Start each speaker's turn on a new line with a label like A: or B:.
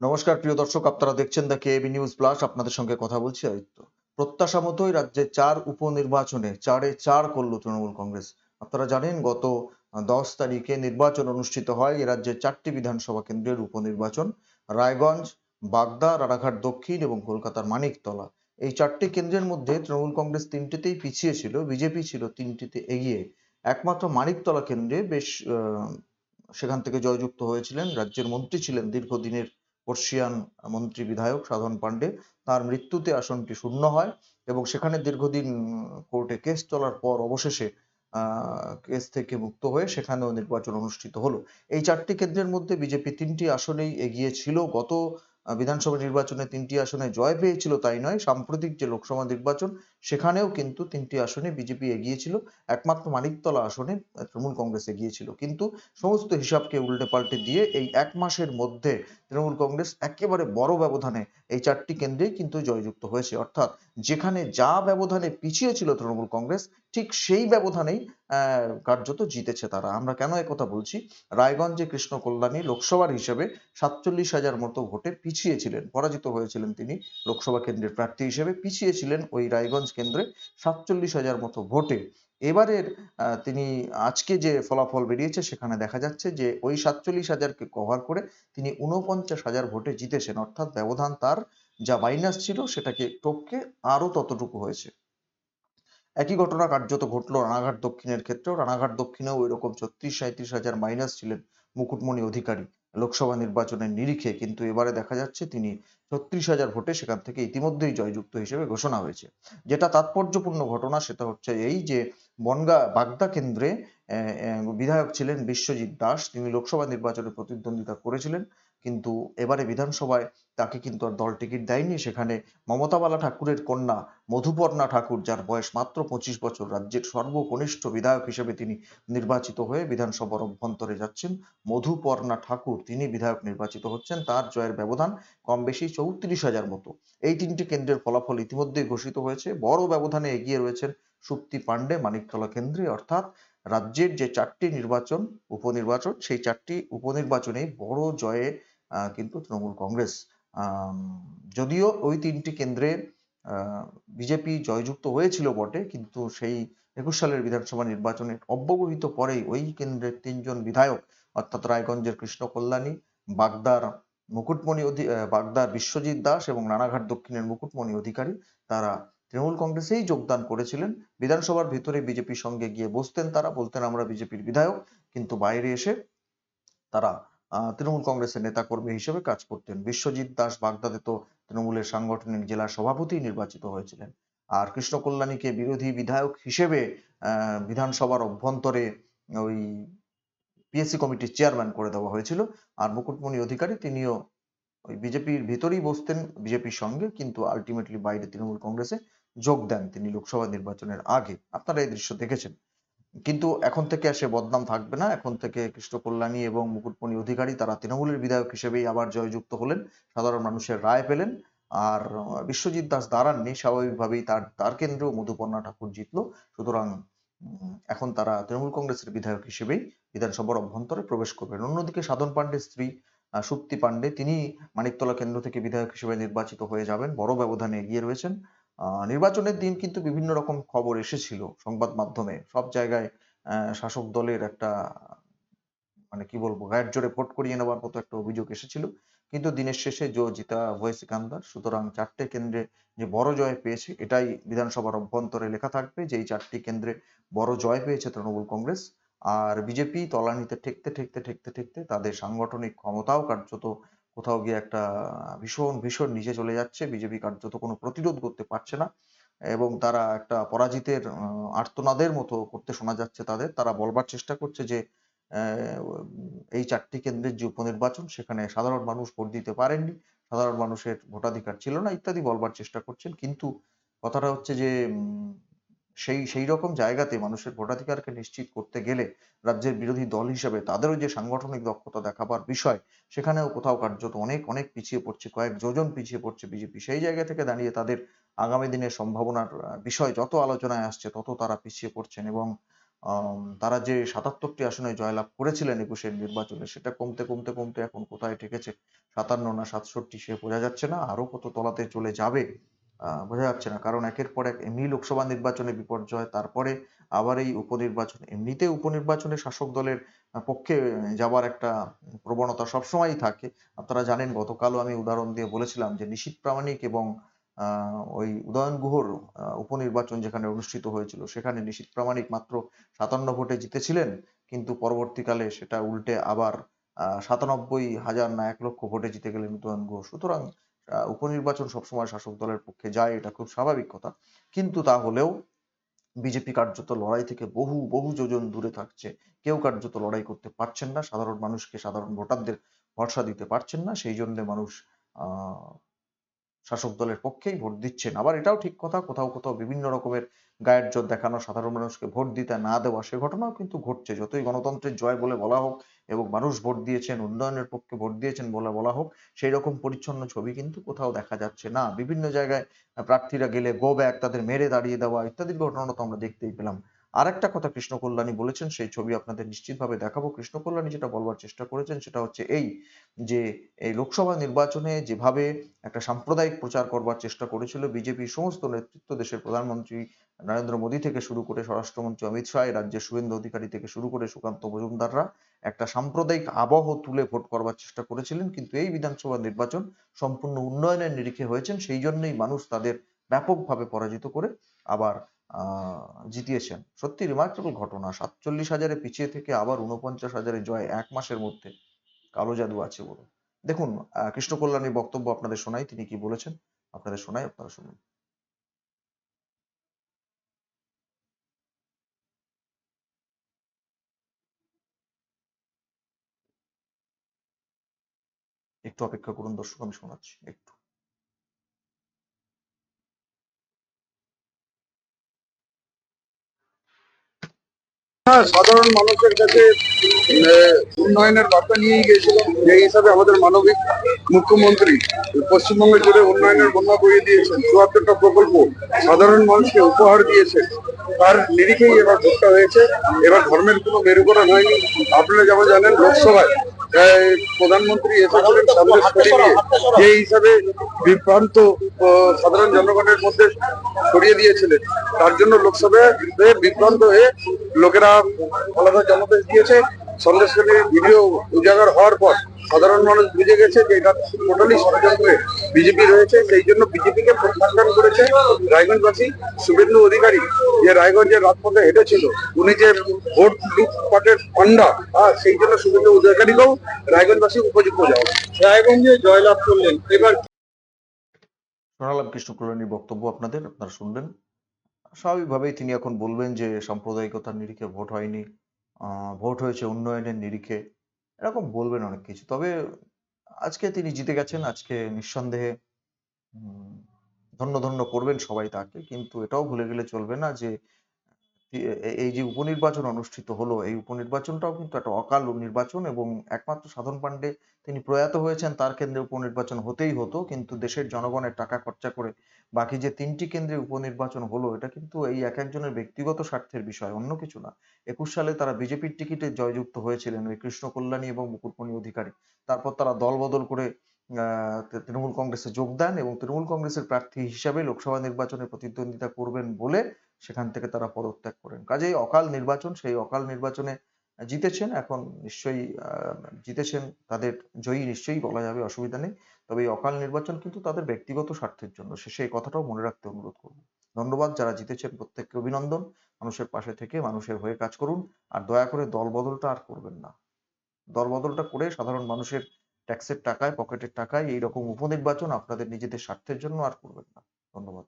A: নমস্কার, প্রিয় দর্শক, আপনারা দেখছেন দ্য কেবি নিউজ প্লাস আপনাদের সঙ্গে কথা বলছি আদিত্য। প্রত্যাশা মতোই রাজ্যে চার উপনির্বাচনে চারে চার করল তৃণমূল কংগ্রেস। আপনারা জানেন, গত দশ তারিখে নির্বাচন অনুষ্ঠিত হয় এ রাজ্যের চারটি বিধানসভা কেন্দ্রের উপনির্বাচন। রায়গঞ্জ, বাগদা, রানাঘাট দক্ষিণ এবং কলকাতার মানিকতলা। এই চারটি কেন্দ্রের মধ্যে তৃণমূল কংগ্রেস তিনটিতেই পিছিয়ে ছিল, বিজেপি ছিল তিনটিতে এগিয়ে। একমাত্র মানিকতলা কেন্দ্রে বেশ সেখান থেকে জয়যুক্ত হয়েছিলেন। রাজ্যের মন্ত্রী ছিলেন দীর্ঘদিনের বর্ষিয়ান মন্ত্রী বিধায়ক সাধন পাণ্ডে, তার মৃত্যুতে আসনটি শূন্য হয় এবং সেখানে দীর্ঘদিন কোর্টে কেস চলার পর অবশেষে কেস থেকে মুক্ত হয়ে সেখানেও নির্বাচন অনুষ্ঠিত হলো। এই চারটি কেন্দ্রের মধ্যে বিজেপি তিনটি আসনেই এগিয়ে ছিল। গত বিধানসভা নির্বাচনে তিনটি আসনে জয় পেয়েছিল, তাই নয়, সাম্প্রতিক যে লোকসভা নির্বাচন সেখানেও কিন্তু তিনটি আসনে বিজেপি এগিয়েছিল একমাত্র মানিকতলা আসনে তৃণমূল কংগ্রেস এগিয়েছিল কিন্তু সমস্ত হিসাবকে উল্টে পাল্টে দিয়ে এই এক মাসের মধ্যে তৃণমূল কংগ্রেস একেবারে বড় ব্যবধানে এই চারটি কেন্দ্রেই কিন্তু জয়যুক্ত হয়েছে। অর্থাৎ যেখানে যা ব্যবধানে পিছিয়ে ছিল তৃণমূল কংগ্রেস, ঠিক সেই ব্যবধানেই কার্যত জিতেছে তারা। আমরা কেন কথা বলছি? রায়গঞ্জে কৃষ্ণ কল্যাণী লোকসভার হিসেবে সাতচল্লিশ হাজার মতো ভোটে পিছিয়ে ছিলেন, পরাজিত হয়েছিলেন তিনি লোকসভা কেন্দ্রের প্রার্থী হিসেবে। পিছিয়ে ছিলেন ওই রায়গঞ্জ কেন্দ্রে সাতচল্লিশ হাজার মতো ভোটে। এবারের তিনি আজকে যে ফলাফল বেরিয়েছে সেখানে দেখা যাচ্ছে যে ওই সাতচল্লিশ হাজারকে কভার করে তিনি উনপঞ্চাশ হাজার ভোটে জিতেছেন। অর্থাৎ ব্যবধান তার যা মাইনাস ছিল সেটাকে টপকে আরও ততটুকু হয়েছে। একই ঘটনা কার্যত ঘটলো রানাঘাট দক্ষিণের ক্ষেত্রেও। রানাঘাট দক্ষিণেও এরকম ছত্রিশ সাঁত্রিশ হাজার মাইনাস ছিলেন মুকুটমণি অধিকারী। লোকসভা নির্বাচনের নিরিখে, কিন্তু এবারে দেখা যাচ্ছে তিনি ছত্রিশ হাজার ভোটে সেখান থেকে ইতিমধ্যেই জয়যুক্ত হিসেবে ঘোষণা হয়েছে। যেটা তাৎপর্যপূর্ণ ঘটনা সেটা হচ্ছে এই যে বনগা বাগদা কেন্দ্রে বিধায়ক ছিলেন বিশ্বজিৎ দাস। তিনি লোকসভা নির্বাচনে প্রতিদ্বন্দ্বিতা করেছিলেন, কিন্তু এবারে বিধানসভায় তাকে কিন্তু আর দল টিকিট দেয়নি। সেখানে মমতা বালা ঠাকুরের কন্যা মধুপর্ণা ঠাকুর, যার বয়স মাত্র পঁচিশ বছর, রাজ্যের সর্বকনিষ্ঠ বিধায়ক হিসেবে তিনি নির্বাচিত হয়ে বিধানসভার অভ্যন্তরে যাচ্ছেন। মধুপর্ণা ঠাকুর তিনি বিধায়ক নির্বাচিত হচ্ছেন। তার জয়ের ব্যবধান কম বেশি চৌত্রিশ হাজার মতো। এই তিনটি কেন্দ্রের ফলাফল ইতিমধ্যেই ঘোষিত হয়েছে। বড় ব্যবধানে এগিয়ে রয়েছেন সুপ্তি পাণ্ডে, মানিকতলা কেন্দ্রে। অর্থাৎ রাজ্যের যে চারটি নির্বাচন, উপনির্বাচন, সেই চারটি উপনির্বাচনে বড় জয়ে কিন্তু তৃণমূল কংগ্রেস যদিও ওই তিনটি কেন্দ্রে বিজেপি জয়যুক্ত হয়েছিল বটে, কিন্তু সেই একুশ সালের বিধানসভা নির্বাচনে অব্যবহিত পরেই ওই কেন্দ্রের তিনজন বিধায়ক, অর্থাৎ রায়গঞ্জের কৃষ্ণ কল্যাণী, বাগদার মুকুটমণি অধি বাগদার বিশ্বজিৎ দাস এবং রানাঘাট দক্ষিণের মুকুটমণি অধিকারী, তারা তৃণমূল কংগ্রেসেই যোগদান করেছিলেন। বিধানসভার ভিতরে বিজেপির সঙ্গে গিয়ে বসতেন তারা, বলতেন আমরা বিজেপির বিধায়ক, কিন্তু বাইরে এসে তারা তৃণমূল কংগ্রেসের নেতাকর্মী হিসেবে কাজ করতেন। বিশ্বজিৎ দাস বাগদাদে তো তৃণমূলের সাংগঠনিক জেলা সভাপতি নির্বাচিত হয়েছিলেন। আর কৃষ্ণ কল্যাণীকে বিরোধী বিধায়ক হিসেবে বিধানসভার অভ্যন্তরে ওই পিএসসি কমিটির চেয়ারম্যান করে দেওয়া হয়েছিল। আর মুকুটমণি অধিকারী তিনিও ওই বিজেপির ভিতরেই বসতেন বিজেপির সঙ্গে, কিন্তু আলটিমেটলি বাইরে তৃণমূল কংগ্রেসে যোগ দেন তিনি লোকসভা নির্বাচনের আগে। আপনারা এই দৃশ্য দেখেছেন। কিন্তু এখন থেকে আর সে বদনাম থাকবে না। এখন থেকে কৃষ্ণ কল্যাণী এবং মুকুটমণি অধিকারী তারা তৃণমূলের বিধায়ক হিসেবেই আবার জয়যুক্ত হলেন। সাধারণ মানুষের রায় পেলেন। আর বিশ্বজিৎ দাস দাঁড়াননি, স্বাভাবিকভাবেই তার তার কেন্দ্রেও মধুপর্ণা ঠাকুর জিতলো। সুতরাং এখন তারা তৃণমূল কংগ্রেসের বিধায়ক হিসেবেই বিধানসভার অভ্যন্তরে প্রবেশ করবেন। অন্যদিকে সাধন পাণ্ডের স্ত্রী সুপ্তি পাণ্ডে, তিনি মানিকতলা কেন্দ্র থেকে বিধায়ক হিসেবে নির্বাচিত হয়ে যাবেন। বড় ব্যবধানে এগিয়ে রয়েছেন। নির্বাচনের দিন কিন্তু বিভিন্ন রকম খবর এসেছিল সংবাদ মাধ্যমে। সব জায়গায় শাসক দলের একটা মানে কি বলব, গায়ের জোরে ভোট করিয়ে নেওয়ার মতো একটা অভিযোগ এসেছিল। কিন্তু দিনের শেষে জো জিতা ভয় সিকান্দার সুতরাং চারটে কেন্দ্রে যে বড় জয় পেয়েছে, এটাই বিধানসভার অভ্যন্তরে লেখা থাকবে যে এই চারটি কেন্দ্রে বড় জয় পেয়েছে তৃণমূল কংগ্রেস। আর বিজেপি তলানিতে ঠেকতে ঠেকতে ঠেকতে ঠেকতে তাদের সাংগঠনিক ক্ষমতাও কার্যত কোথাও গিয়ে একটা ভীষণ ভীষণ নিচে চলে যাচ্ছে। বিজেপি কার্যত কোনো প্রতিরোধ করতে পারছে না এবং তারা একটা পরাজিতের আর্তনাদের মতো করতে শোনা যাচ্ছে তাদের। তারা বলবার চেষ্টা করছে যে এই চারটি কেন্দ্রের যে উপনির্বাচন, সেখানে সাধারণ মানুষ ভোট দিতে পারেননি, সাধারণ মানুষের ভোটাধিকার ছিল না, ইত্যাদি বলবার চেষ্টা করছেন। কিন্তু কথাটা হচ্ছে যে সেই সেই রকম জায়গাতে মানুষের ভোটাধিকারকে নিশ্চিত করতে গেলে রাজ্যের বিরোধী দল হিসেবে তাদেরও যে সাংগঠনিক দক্ষতা দেখাবার বিষয়, সেখানেও কোথাও কার্যত অনেক অনেক পিছিয়ে পড়ছে, কয়েক যোজন পিছিয়ে পড়ছে বিজেপি। সেই জায়গা থেকে দাঁড়িয়ে তাদের আগামী দিনের সম্ভাবনার বিষয় যত আলোচনায় আসছে, তত তারা পিছিয়ে পড়ছেন এবং তারা যে সাতাত্তরটি আসনে জয়লাভ করেছিলেন একুশের নির্বাচনে, সেটা কমতে কমতে কমতে এখন কোথায় ঠেকেছে? সাতান্ন না সাতষট্টি সে বোঝা যাচ্ছে না। আরও কত তলাতে চলে যাবে? বোঝা যাচ্ছে না। কারণ একের পর এক এমনি লোকসভা নির্বাচনে বিপর্যয়, তারপরে আবার এই উপনির্বাচন। এমনিতে উপনির্বাচনে শাসক দলের পক্ষে যাবার একটা প্রবণতা সবসময়ই থাকে। আপনারা জানেন, গতকালও আমি উদাহরণ দিয়ে বলেছিলাম যে নিশীথ প্রামাণিক এবং ওই উদয়ন গুহর উপনির্বাচন যেখানে অনুষ্ঠিত হয়েছিল, সেখানে নিশীথ প্রামাণিক মাত্র সাতান্ন ভোটে জিতেছিলেন। কিন্তু পরবর্তীকালে সেটা উল্টে আবার সাতানব্বই হাজার না এক লক্ষ ভোটে জিতে গেলেন উদয়ন গুহ। সুতরাং উপনির্বাচন সবসময় শাসক দলের পক্ষে যায়, এটা খুব স্বাভাবিক কথা। কিন্তু তা হলেও বিজেপি কার্যত লড়াই থেকে বহু বহু যোজন দূরে থাকছে। কেউ কার্যত লড়াই করতে পারছেন না, সাধারণ মানুষকে সাধারণ ভোটারদের ভরসা দিতে পারছেন না সেই জন্য মানুষ আহ শাসক দলের পক্ষেই ভোট দিচ্ছেন। আবার এটাও ঠিক কথা, কোথাও কোথাও বিভিন্ন রকমের গায়ের জোর দেখানো, সাধারণ মানুষকে ভোট দিতে না দেওয়া, সে ঘটনাও কিন্তু ঘটছে। যতই গণতন্ত্রের জয় বলে বলা হোক এবং মানুষ ভোট দিয়েছেন, উন্নয়নের পক্ষে ভোট দিয়েছেন বলে বলা হোক, সেই রকম পরিচ্ছন্ন ছবি কিন্তু কোথাও দেখা যাচ্ছে না। বিভিন্ন জায়গায় প্রার্থীরা গেলে গো ব্যাক তাদের মেরে দাঁড়িয়ে দেওয়া ইত্যাদি ঘটনা তো আমরা দেখতেই পেলাম। আর একটা কথা কৃষ্ণ কল্যাণী বলেছেন, সেই ছবি আপনাদের নিশ্চিতভাবে দেখাবো। কৃষ্ণ কল্যাণী যেটা বলবার চেষ্টা করেছেন সেটা হচ্ছে এই যে, এই লোকসভা নির্বাচনে যেভাবে একটা সাম্প্রদায়িক প্রচার করবার চেষ্টা করেছিল বিজেপি সমস্ত নেতৃত্ব দেশের প্রধানমন্ত্রী নরেন্দ্র মোদী থেকে শুরু করে স্বরাষ্ট্রমন্ত্রী অমিত শাহ রাজ্যের শুভেন্দু অধিকারী থেকে শুরু করে সুকান্ত মজুমদাররা একটা সাম্প্রদায়িক আবহ তুলে ভোট করবার চেষ্টা করেছিলেন। কিন্তু এই বিধানসভা নির্বাচন সম্পূর্ণ উন্নয়নের নিরিখে হয়েছেন, সেই জন্যই মানুষ তাদের ব্যাপকভাবে পরাজিত করে আবার জিতিয়েছেন সত্যি রিমার্কেবল ঘটনা। সাতচল্লিশ হাজারে পিছিয়ে থেকে আবার উনপঞ্চাশ হাজারে জয় এক মাসের মধ্যে। কালো জাদু আছে বলুন দেখুন কৃষ্ণ বক্তব্য আপনাদের শোনাই, তিনি কি বলেছেন? আপনাদের শোনাই, আপনারা শুনুন। একটু অপেক্ষা করুন, দর্শক, আমি শোনাচ্ছি একটু
B: হ্যাঁ সাধারণ মানুষের কাছে উন্নয়নের বার্তা নিয়ে গিয়েছিলেন যে হিসাবে আমাদের মানবিক মুখ্যমন্ত্রী পশ্চিমবঙ্গে জুড়ে উন্নয়নের বন্যা বইয়ে দিয়েছেন, চুয়াত্তরটা প্রকল্প সাধারণ মানুষকে উপহার দিয়েছেন তার নিরিখেই এবার ভোটটা হয়েছে। এবার ধর্মের কোনো মেরুকরণ হয়নি। আপনারা যেমন জানেন, লোকসভায় প্রধানমন্ত্রী এসেছিলেন সন্দেশ সরিয়ে যে হিসাবে বিভ্রান্ত সাধারণ জনগণের মধ্যে ছড়িয়ে দিয়েছিলেন। তার জন্য লোকসভায় বিভ্রান্ত হয়ে লোকেরা আলাদা জনদেশ দিয়েছে। সন্দেশকারীর ভিডিও উজাগার হওয়ার পর সাধারণ মানুষ বুঝে গেছে যে এটা টোটালি ষড়যন্ত্রে বিজেপি রয়েছে সেই জন্য বিজেপিকে প্রত্যাখ্যান করেছে রায়গঞ্জবাসী। শুভেন্দু অধিকারী যে রায়গঞ্জের রাজপথে হেঁটেছিল উনি যে ভোট লুটপাটের পান্ডা হ্যাঁ সেই জন্য শুভেন্দু অধিকারীকেও রায়গঞ্জবাসী উপযুক্ত যাওয়া রায়গঞ্জে জয়লাভ করলেন এবার
A: শোনালাম কৃষ্ণ কল্যাণীর বক্তব্য আপনাদের আপনারা শুনলেন স্বাভাবিকভাবেই তিনি এখন বলবেন যে সাম্প্রদায়িকতার নিরিখে ভোট হয়নি আহ, ভোট হয়েছে উন্নয়নের নিরিখে এরকম বলবেন অনেক কিছু। তবে আজকে তিনি জিতে গেছেন, আজকে নিঃসন্দেহে ধন্য ধন্য করবেন সবাই তাকে। কিন্তু এটাও ভুলে গেলে চলবে না যে এই যে উপনির্বাচন অনুষ্ঠিত হলো, এই উপনির্বাচনটাও কিন্তু একটা অকাল নির্বাচন এবং একমাত্র সাধন পান্ডে তিনি প্রয়াত হয়েছেন, তার কেন্দ্রে উপনির্বাচন হতেই হতো, কিন্তু দেশের জনগণের টাকা খরচা করে বাকি যে তিনটি কেন্দ্রে উপনির্বাচন হলো, এটা কিন্তু এই এক একজনের ব্যক্তিগত স্বার্থের বিষয়, অন্য কিছু না। একুশ সালে তারা বিজেপির টিকিটে জয়যুক্ত হয়েছিলেন, ওই কৃষ্ণ কল্যাণী এবং মুকুটমণি অধিকারী। তারপর তারা দল বদল করে তৃণমূল কংগ্রেসে যোগ দেন এবং তৃণমূল কংগ্রেসের প্রার্থী হিসাবে লোকসভা নির্বাচনে প্রতিদ্বন্দ্বিতা করবেন বলে সেখান থেকে তারা পদত্যাগ করেন। কাজেই অকাল নির্বাচন, সেই অকাল নির্বাচনে জিতেছেন, এখন নিশ্চয়ই জিতেছেন তাদের জয়ী নিশ্চয়ই বলা যাবে, অসুবিধা নেই। তবে এই অকাল নির্বাচন কিন্তু তাদের ব্যক্তিগত স্বার্থের জন্য। সে সেই কথাটাও মনে রাখতে অনুরোধ করব। ধন্যবাদ, যারা জিতেছেন প্রত্যেককে অভিনন্দন। মানুষের পাশে থেকে মানুষের হয়ে কাজ করুন, আর দয়া করে দল বদলটা আর করবেন না। দল বদলটা করে সাধারণ মানুষের ট্যাক্সের টাকায়, পকেটের টাকায় এইরকম উপনির্বাচন আপনাদের নিজেদের স্বার্থের জন্য আর করবেন না। ধন্যবাদ।